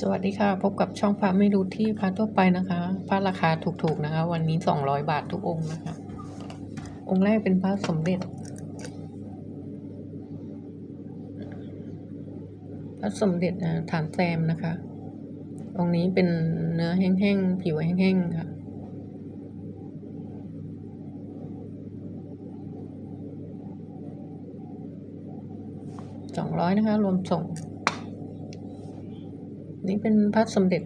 สวัสดีค่ะ พบกับช่องพระไม่รู้ที่พระทั่วไปนะคะพระราคาถูกๆนะคะ วันนี้สองร้อยบาททุกองค์นะคะ องค์แรกเป็นพระสมเด็จ พระสมเด็จฐานแซมนะคะ องค์นี้เป็นเนื้อแห้งๆผิวแห้งๆค่ะสองร้อยนะคะ รวมส่ง นี่เป็นพระสมเด็จ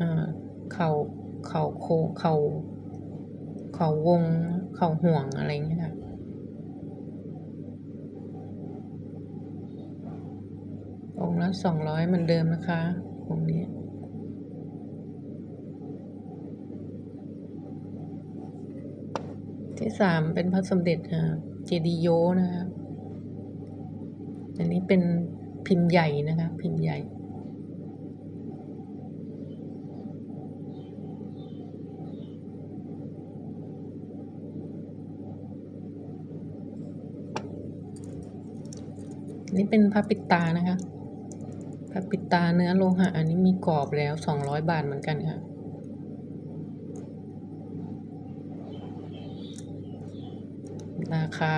อ่าเขาเขาโคเขาเขาวงเขาห่วงอะไรอย่างเงี้ยค่ะองค์ละสองร้อยเหมือนเดิมนะคะองค์นี้ที่สามเป็นพระสมเด็จเจดีย์โยนะคะอันนี้เป็นพิมพ์ใหญ่นะคะ พิมพ์ใหญ่ นี่เป็นพระปิดตานะคะพระปิดตาเนื้อโลหะ อันนี้มีกรอบแล้วสองร้อยบาทเหมือนกันค่ะราคา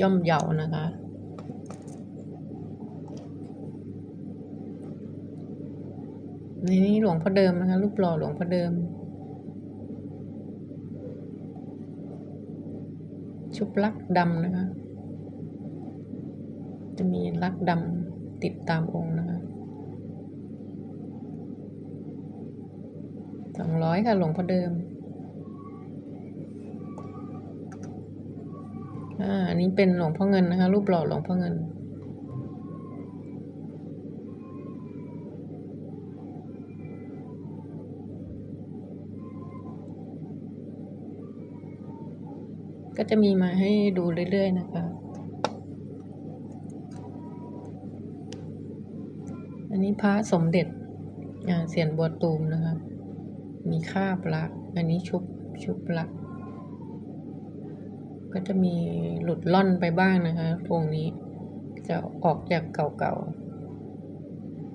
ย่อมเยานะคะนี่นี่หลวงพ่อเดิมนะคะ รูปหล่อหลวงพ่อเดิม ชุบลักดำนะคะ จะมีลักดำติดตามองค์นะคะสองร้อยค่ะหลวงพ่อเดิม อ่า อันนี้เป็นหลวงพ่อเงินนะคะ รูปหล่อหลวงพ่อเงิน ก็จะมีมาให้ดูเรื่อยๆนะคะ อันนี้พระสมเด็จเสียนบัวตูมนะคะมีคราบละอันนี้ชุบชุบละก็จะมีหลุดล่อนไปบ้างนะคะองนี้จะออกจากเก่า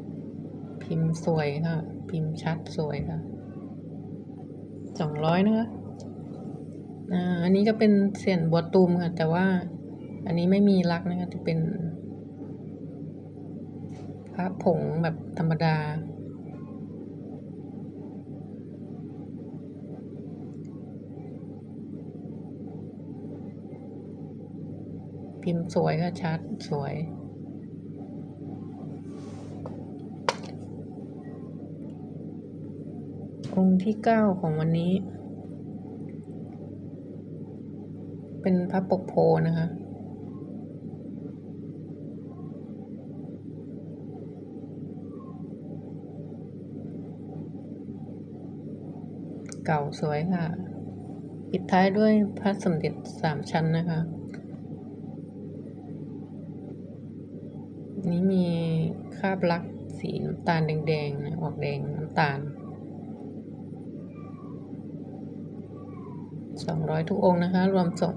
ๆ พิมพ์สวยค่ะ พิมพ์ชัดสวยค่ะสองร้อยนะคะอ่าอันนี้ก็เป็นเสียนบัวตูมค่ะ แต่ว่าอันนี้ไม่มีลักนะคะจะเป็น พระผงแบบธรรมดา พิมพ์สวยค่ะชัดสวยองค์ที่เก้าของวันนี้ เป็นพระปกโพนะคะ เก่าสวยค่ะ ปิดท้ายด้วยพระสมเด็จสามชั้นนะคะ นี้มีคาบลักษ์สีน้ำตาลแดงๆนะออกแดงน้ำตาลสองร้อยทุกองค์นะคะ รวมส่ง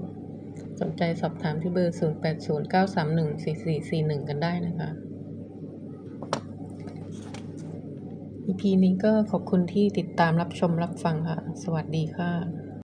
สนใจสอบถามที่เบอร์ 0 8 0 9 3 1 4 4 4 1 กันได้นะคะ EP นี้ก็ขอบคุณที่ติดตามรับชมรับฟังค่ะ สวัสดีค่ะ